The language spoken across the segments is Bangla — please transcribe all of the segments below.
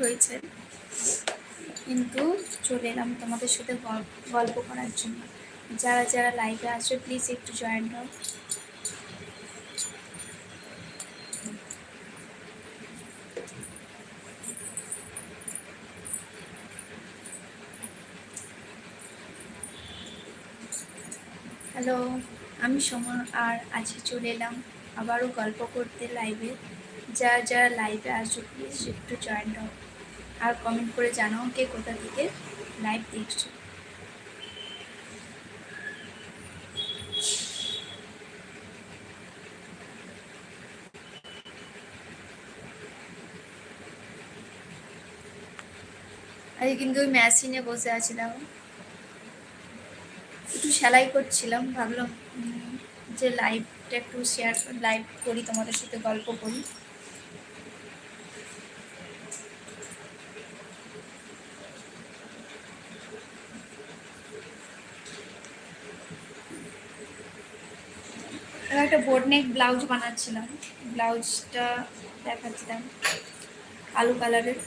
হয়েছে। কিন্তু চলে এলাম তোমাদের সাথে গল- গল্প করার জন্য। যারা যারা লাইভে আসবে প্লিজ একটু জয়েন হও। হ্যালো আমি সমর আর আজকে চলে এলাম আবারও গল্প করতে লাইভে যারা যারা লাইভে আসো প্লিজ একটু জয়েন হও। আর কমেন্ট করে জানাও কে কোথা থেকে লাইভ দেখছ। আজকে কিন্তু ওই মেশিনে বসে আছিলাম। একটু সেলাই করছিলাম, ভাবলাম যে লাইভটা একটু শেয়ার লাইভ করি, তোমাদের সাথে গল্প করি। একটা বোর্ড নেক ব্লাউজ বানাচ্ছিলাম। ব্লাউজটা দেখাচ্ছিলাম কালো কালারের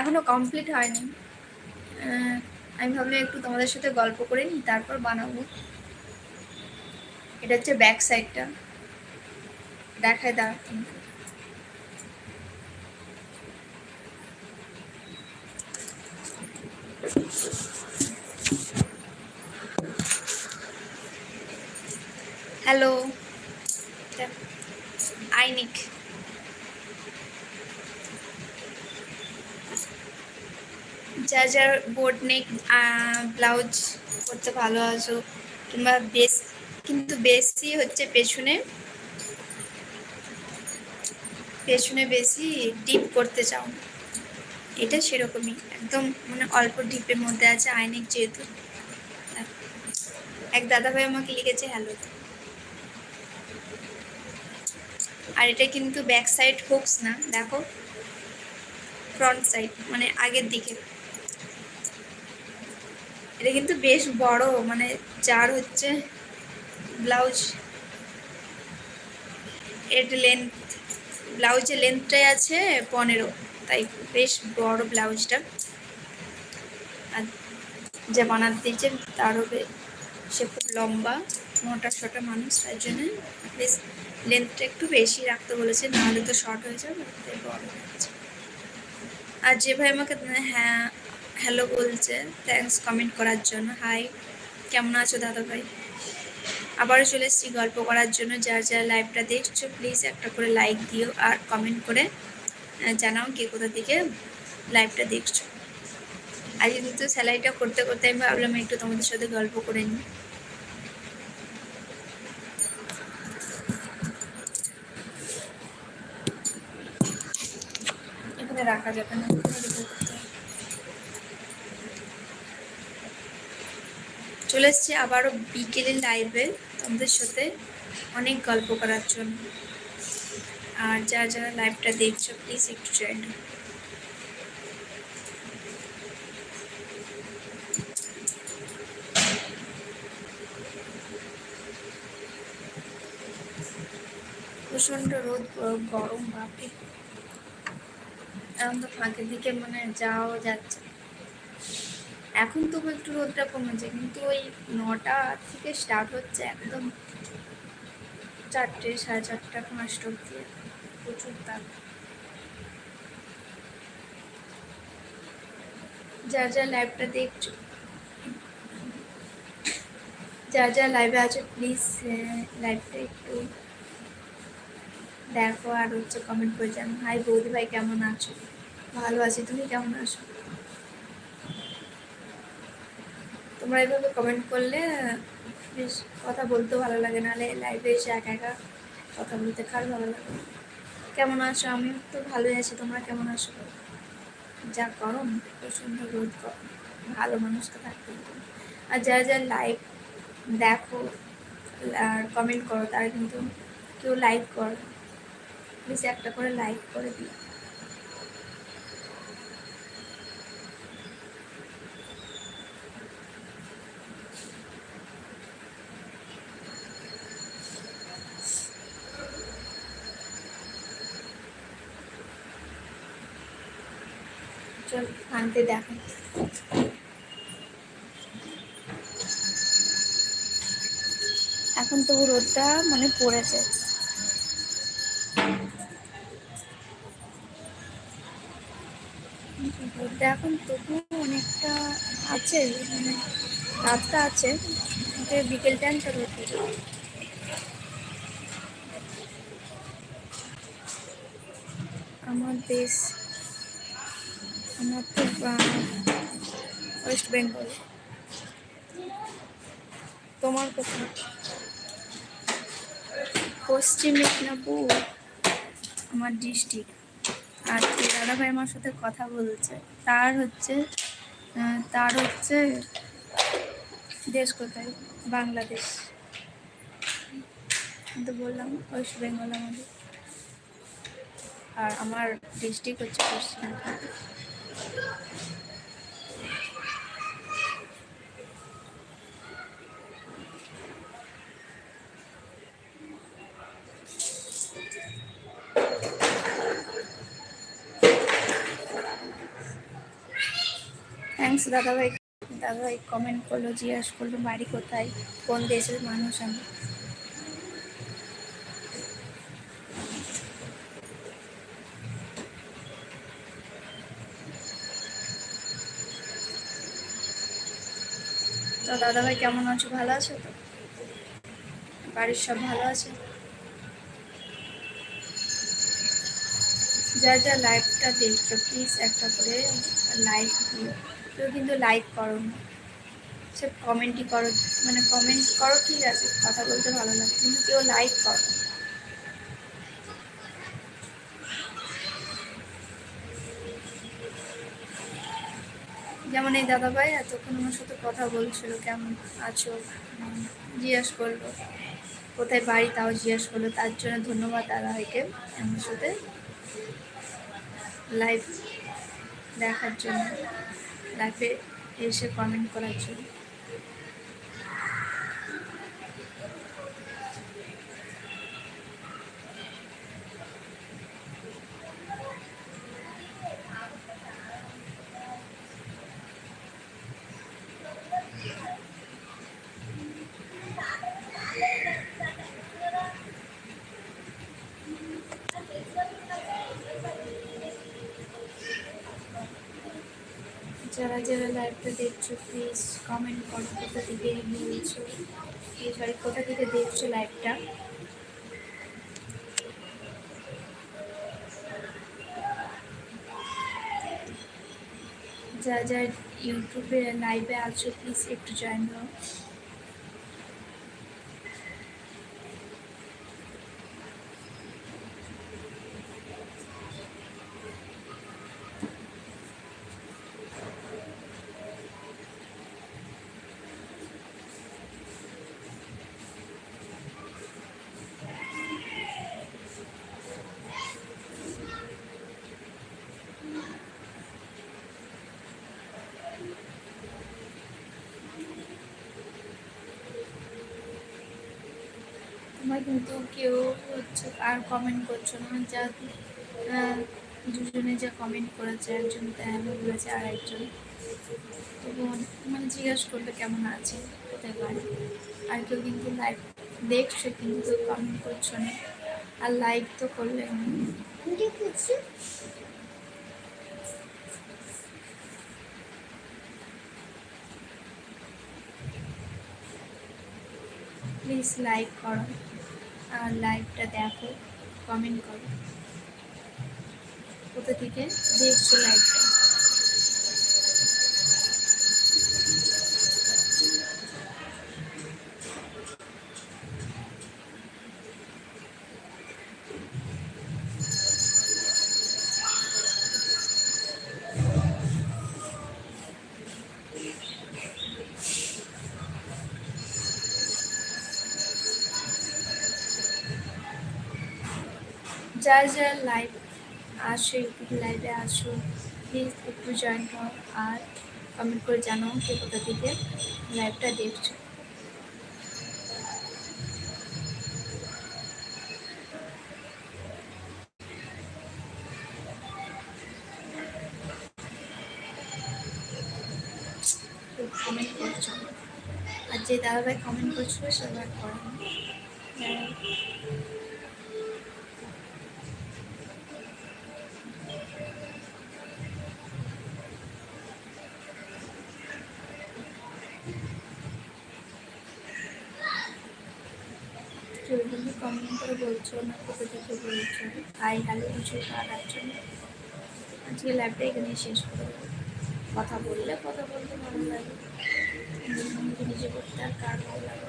এখনও কমপ্লিট হয়নি। আমি ভাবলাম একটু তোমাদের সাথে গল্প করে নিই, তারপর বানাবো। এটা হচ্ছে ব্যাক সাইডটা দেখায় দাঁড়া হ্যালো। আইনিক। যা যার বোর্ড নেক ব্লাউজ করতে ভালো আছো, কিংবা বেশ, কিন্তু বেশি হচ্ছে পেছনে। পেছনে বেশি ডিপ করতে চাও। এটা সেরকমই, একদম মানে অল্প ডিপের মধ্যে আছে আইনিক যেহেতু। এক দাদাভাই আমাকে লিখেছে, হ্যালো। আর এটা কিন্তু ব্যাক সাইড হুকস না, দেখো ফ্রন্ট সাইড মানে আগের দিকে। এটা কিন্তু বেশ বড় মানে যার হচ্ছে ব্লাউজ এর লেন্থ ব্লাউজের লেন্থটাই আছে পনেরো, তাই বেশ বড় ব্লাউজটা আর যে বানাতে দিয়েছে, তারও সে খুব লম্বা। মোটা সোটা মানুষ তার জন্য বেশ লেন্থটা একটু বেশি রাখতে বলেছে, নাহলে তো শর্ট হয়ে যাবে আর যে ভাই আমাকে হ্যাঁ হ্যালো বলছে থ্যাঙ্কস কমেন্ট করার জন্য। হাই কেমন আছো দাদা ভাই? আবারও চলে এসেছি গল্প করার জন্য। যার যার লাইভটা দেখছ প্লিজ একটা করে লাইক দিও আর কমেন্ট করে জানাও কে কোথা থেকে লাইভটা দেখছ। আজ কিন্তু সেলাইটা করতে করতে আমি ভাবলাম একটু তোমাদের সাথে গল্প করে নিই। এখানে রাখা যাবে না। চলে এসছি আবারও বিকেলের লাইভে তোমাদের সাথে অনেক গল্প করার জন্য। আর যারা যারা লাইভটা দেখছ প্লিজ একটু জয়েন প্রচণ্ড রোদ, গরম, বাপরে। এখন তো ফাঁকের দিকে মানে যাওয়া যাচ্ছে এখন তবু একটু রোদটা কমেছে, কিন্তু ওই নটা থেকে স্টার্ট হচ্ছে একদম চারটে, সাড়ে চারটা পাঁচটা অব্দি প্রচুর তাপ। যার যা লাইভটা দেখছ, যার যা লাইভে আছে প্লিজ লাইভটা একটু দেখো আর হচ্ছে কমেন্ট করে জানো। হাই বৌদি ভাই, কেমন আছো? ভালো আছি, তুমি কেমন আছো? তোমরা এভাবে কমেন্ট করলে বেশ কথা বলতেও ভালো লাগে, নাহলে লাইভে এসে একা একা কথা বলতে কার ভালো লাগে? কেমন আছো? আমি তো ভালোই আছি, তোমরা কেমন আছো? যা গরম, প্রচণ্ড রোদ, গরম। ভালো মানুষকে থাকতে আর যারা যারা লাইভ দেখো আর কমেন্ট করো, তারা কিন্তু কেউ লাইক করো প্লিজ একটা করে লাইক করে দিন চল আনতে দেখো। এখন তবু রোদটা মানে পড়েছে। এখন তবু অনেকটা আছে মানে রাতটা আছে বিকেল টাইমটা রোদ আমার দেশ আমার তো ওয়েস্ট বেঙ্গল তোমার কোথায় পশ্চিম মেদিনীপুর, আমার ডিস্ট্রিক্ট আর দাদাভাই আমার সাথে কথা বলছে। তার হচ্ছে তার হচ্ছে দেশ কোথায়? বাংলাদেশ। তো বললাম, ওয়েস্ট বেঙ্গল আমাদের। আর আমার ডিস্ট্রিক্ট হচ্ছে পশ্চিম থ্যাংকস দাদাভাই দাদাভাই কমেন্ট করল, জিজ্ঞাসা করল, বাড়ি কোথায়? কোন দেশের মানুষ আমি? তো দাদাভাই, কেমন আছো? ভালো আছো তো? বাড়ির সব ভালো আছে? যা যা লাইভটা দেখছ প্লিজ একটা করে লাইক দিও। কেউ কিন্তু লাইক করো না। সে কমেন্টই করো মানে কমেন্ট করো, ঠিক আছে, কথা বলতে ভালো লাগে, কিন্তু কেউ লাইক করো যেমন এই দাদাভাই, এতক্ষণ আমার সাথে কথা বলছিল, কেমন আছো? জিজ্ঞাসা করল, কোথায় বাড়ি? তাও জিজ্ঞেস করল, তার জন্য ধন্যবাদ দাদাভাইকে আমার সাথে লাইভ দেখার জন্য। লাইভে এসে কমেন্ট করার জন্য। যারা লাইভটা দেখছ প্লিজ কমেন্ট করো, কোথা থেকে নিয়েছো সরি কোথা থেকে দেখছ লাইভটা যা যা, ইউটিউবে লাইভে আছো প্লিজ একটু জয়েন তোমরা কিন্তু কেউ হচ্ছে আর কমেন্ট করছ না। যা দুজনে যা কমেন্ট করেছে, একজন হ্যালো বলেছে আর একজন। তবু মানে জিজ্ঞাসা করলে কেমন আছে কোথায় বাড়ি আর কেউ কিন্তু লাইভ দেখছে কিন্তু কমেন্ট করছ না। আর লাইক তো করলে প্লিজ লাইক করো। আর লাইভটা দেখো কমেন্ট করো। কোথা থেকে? দেখছ লাইভটা যা যা লাইভ আসো ইউটিউব লাইভে আসো। প্লিজ একটু জয়েন হও আর কমেন্ট করে জানো কে কোথা থেকে লাইভটা দেখছ। কমেন্ট করছ। আর যে দাদাভাই কমেন্ট করছিল সবাই করেন কমেন্ট করে বলছো না কোথা থেকে বলছো? হাই হ্যালো কিছু করার জন্য। আজকে ল্যাবটা এখানে শেষ করে কথা বললে কথা বলতে ভালো লাগে। নিজে করতে আর কার ভালো লাগে?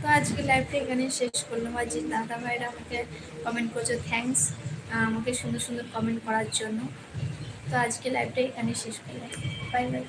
তো আজকে লাইভটা এখানে শেষ করলাম। আর যে দাদা ভাইরা আমাকে কমেন্ট করছে থ্যাঙ্কস আমাকে সুন্দর সুন্দর কমেন্ট করার জন্য। তো আজকে লাইভটা এখানে শেষ করলাম। Bye bye